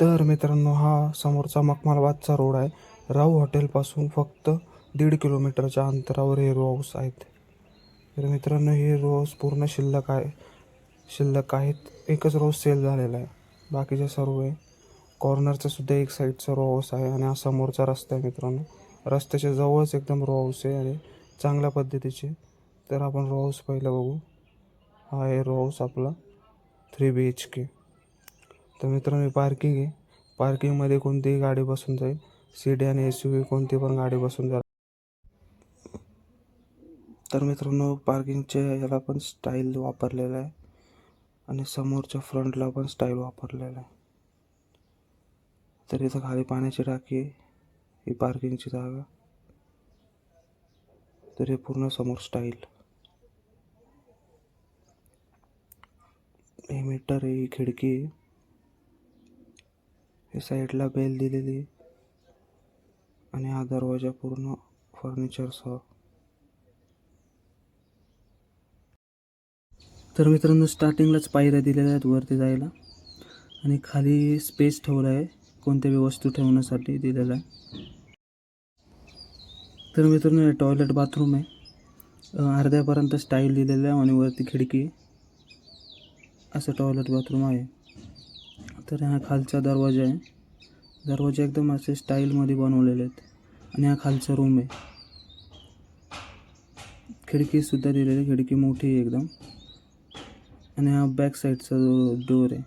तर मित्रांनो हा समोरचा मखमालबादचा रोड आहे. राऊ हॉटेलपासून फक्त दीड किलोमीटरच्या अंतरावर हे रो हाऊस आहेत. तर मित्रांनो हे रो हाऊस पूर्ण शिल्लक आहे. शिल्लक आहेत. एकच रोज सेल झालेला आहे. बाकीचे सर्व आहे. कॉर्नरचा सुद्धा एक साईडचा रो हाऊस आहे आणि हा समोरचा रस्ता आहे मित्रांनो. रस्त्याच्या जवळच एकदम रो हाऊस आहे आणि चांगल्या पद्धतीचे. तर आपण रो हाऊस पहिलं बघू. हा आहे रो हाऊस आपला थ्री बी एच के तर मित्रांनो पार्किंग आहे. पार्किंगमध्ये कोणतीही गाडी बसून जाईल. सी डी आणि एस यू व्ही कोणती पण गाडी बसून जाईल तर मित्रांनो पार्किंगच्या याला पण स्टाईल वापरलेला आहे. आणि समोरच्या फ्रंटला पण स्टाईल वापरलेला आहे. तर इथं खाली पाण्याची टाकी आहे. ही पार्किंगची जागा. तर हे पूर्ण समोर स्टाईल हे मीटर आहे ही खिडकी आहे साईडला बेल दिलेली आहे. आणि हा दरवाजा पूर्ण फर्निचर सह. तर मित्रांनो स्टार्टिंगलाच पायऱ्या दिलेल्या आहेत वरती जायला. आणि खाली स्पेस ठेवला आहे. कोणत्या बी वस्तू ठेवण्यासाठी दिलेला आहे. तर मित्रांनो हे टॉयलेट बाथरूम आहे. अर्ध्यापर्यंत स्टाईल दिलेलं आहे आणि वरती खिडकी असं टॉयलेट बाथरूम आहे. तर हा खालचा दरवाजा आहे. दरवाजा एकदम असे स्टाईलमध्ये बनवलेले आहेत. आणि हा खालचा रूम आहे. खिडकीसुद्धा दिलेली आहे. खिडकी मोठी आहे एकदम. आणि हा बॅक साईडचा जो डोर आहे.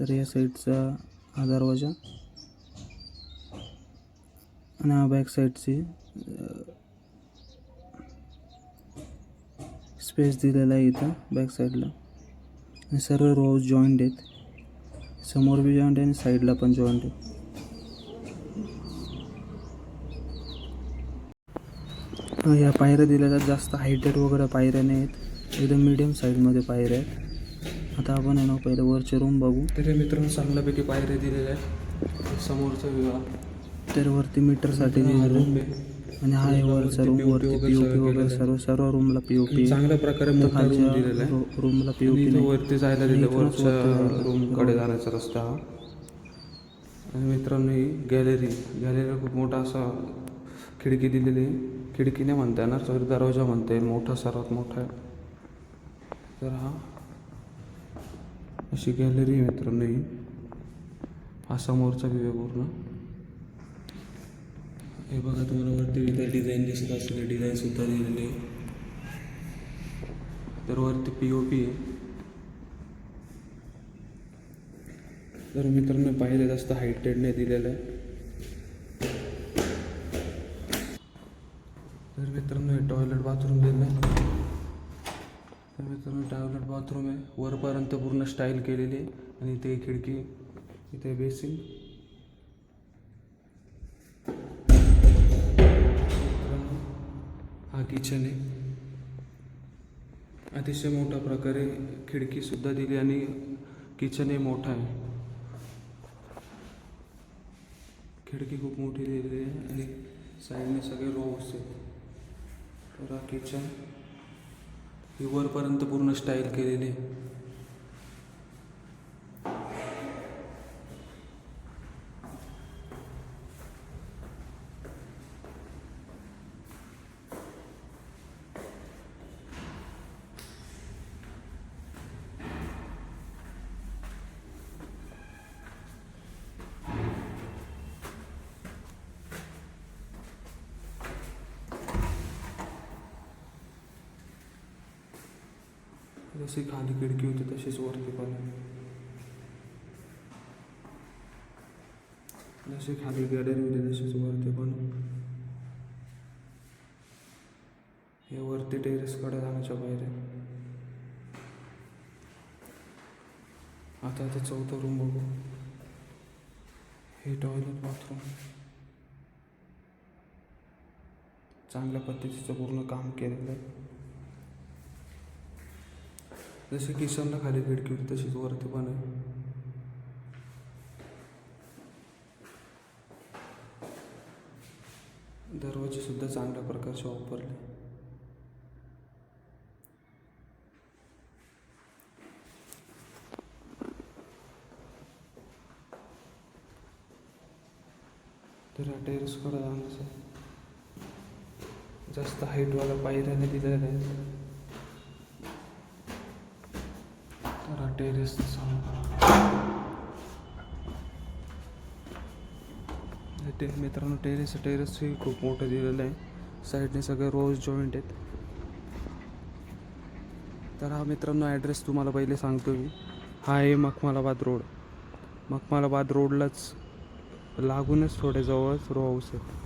तर या साईडचा हा दरवाजा. आणि हा बॅक साईडची स्पेस दिलेला आहे इथं बॅक साईडला आणि सर्व रोज जॉईंट आहेत. समोर बी जॉईंट आहे आणि साईडला पण जॉईंट आहे या पायऱ्या दिलेल्या आहेत. जास्त हायटेड वगैरे पायऱ्या नाही आहेत. एकदम मिडियम साईजमध्ये पायऱ्या आहेत. आता आपण आहे ना पहिलं वरचे रूम बघू. तरी मित्रांनो चांगल्यापैकी पायऱ्या दिलेल्या आहेत. समोरचा विवाह. तर वरती मीटरसाठी रूम आहे. आणि हा आहे वरचा रूम वरती वगैरे सर्व सर्व रूमला पी ओ पी चांगल्या प्रकारे मोठा रूम दिलेला आहे. रूमला पी ओ आणि पी इथं वरती जायला दिलं वरच्या. रूमकडे जाण्याचा रस्ता. हा आणि मित्रांनो ही गॅलरी गॅलरीला खूप मोठा असा खिडकी दिलेली आहे. खिडकी नाही म्हणता येणार सॉरी दरवाजा म्हणता येईल. मोठा सर्वात मोठा आहे. तर हा अशी गॅलरी आहे मित्रांनो ही. हा समोरचा पूर्ण. हे बघा तुम्हाला वरती इथं डिझाईन दिसत असेल डिझाईनसुद्धा दिलेली आहे. तर वरती पी ओ पी आहे. तर मित्रांनो पाहिलं जास्त हायटेड नाही दिलेलं आहे. तर मित्रांनो हे टॉयलेट बाथरूम दिलं आहे. तर मित्रांनो टॉयलेट बाथरूम आहे. वरपर्यंत पूर्ण स्टाईल केलेली आहे. आणि इथे खिडकी इथे बेसिन किचन आहे. अतिशय मोठ्या प्रकारे खिडकीसुद्धा दिली आणि किचनही मोठा आहे. खिडकी खूप मोठी दिलेली आहे आणि साईडने सगळे रोज आहेत. तर हा किचन ही वरपर्यंत पूर्ण स्टाईल केलेली आहे. जशी खाली खिडकी होती तशीच वरती पण. जसे खाली गॅलरी होती तसेच वरती पण. हे वरती टेरेसकडे जाण्याच्या बाहेर. आता आता चौथा रूम बघू. हे टॉयलेट बाथरूम चांगल्या पद्धतीचं पूर्ण काम केलेलं आहे. जशी किशनला खाली खिडकी होती तशीच वरती पण आहे. दरवाजे सुद्धा चांगल्या प्रकारचे वापरले. तर हा टेरेसकडे जाणार जास्त हाईटवाला पायऱ्याने दिलेल्या आहेत. टेरेस ते मित्रांनो टेरेस टेरेसही खूप मोठं दिलेलं आहे. साईडने सगळे रोज जॉईंट आहेत. तर हा मित्रांनो ॲड्रेस तुम्हाला पहिले सांगतो मी. हा आहे मखमालाबाद रोड. मखमालाबाद रोडलाच लागूनच थोडे जवळच रो हाऊस आहे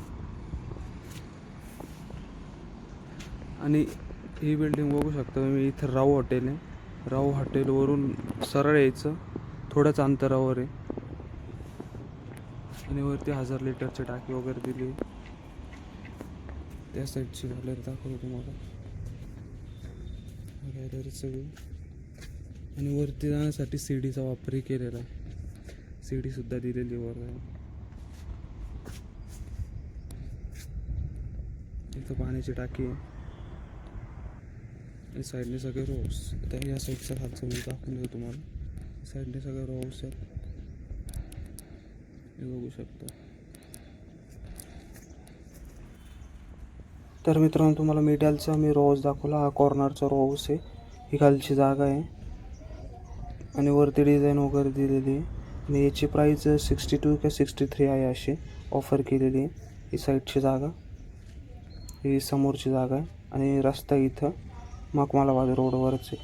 आणि ही बिल्डिंग बघू शकतो मी इथं राहू हॉटेल आहे. राव हॉटेलवरून सरळ यायचं. थोड्याच अंतरावर आहे. आणि वरती हजार लिटरची टाकी वगैरे दिली. त्या साईडची झाले दाखवतो तुम्हाला. गॅलरी सगळी. आणि वरती जाण्यासाठी सीडीचा वापरही केलेला आहे. सीडी सुद्धा दिलेली वर आहे इथं पाण्याची टाकी आहे. आणि साईडने सगळे रोज त्या या साईडचा खालचा मी दाखवून देतो तुम्हाला. साईडने सगळे रोज आहेत. हे बघू शकता. तर मित्रांनो तुम्हाला मिडलचा मी रोज दाखवला. हा कॉर्नरचा रोज आहे. ही खालची जागा आहे. आणि वरती डिझाईन वगैरे दिलेली आहे. आणि याची प्राईस सिक्स्टी टू किंवा सिक्स्टी थ्री आहे अशी ऑफर केलेली आहे. ही साईडची जागा. ही समोरची जागा आहे. आणि रस्ता इथं मखमालाबाद रोडवरच आहे.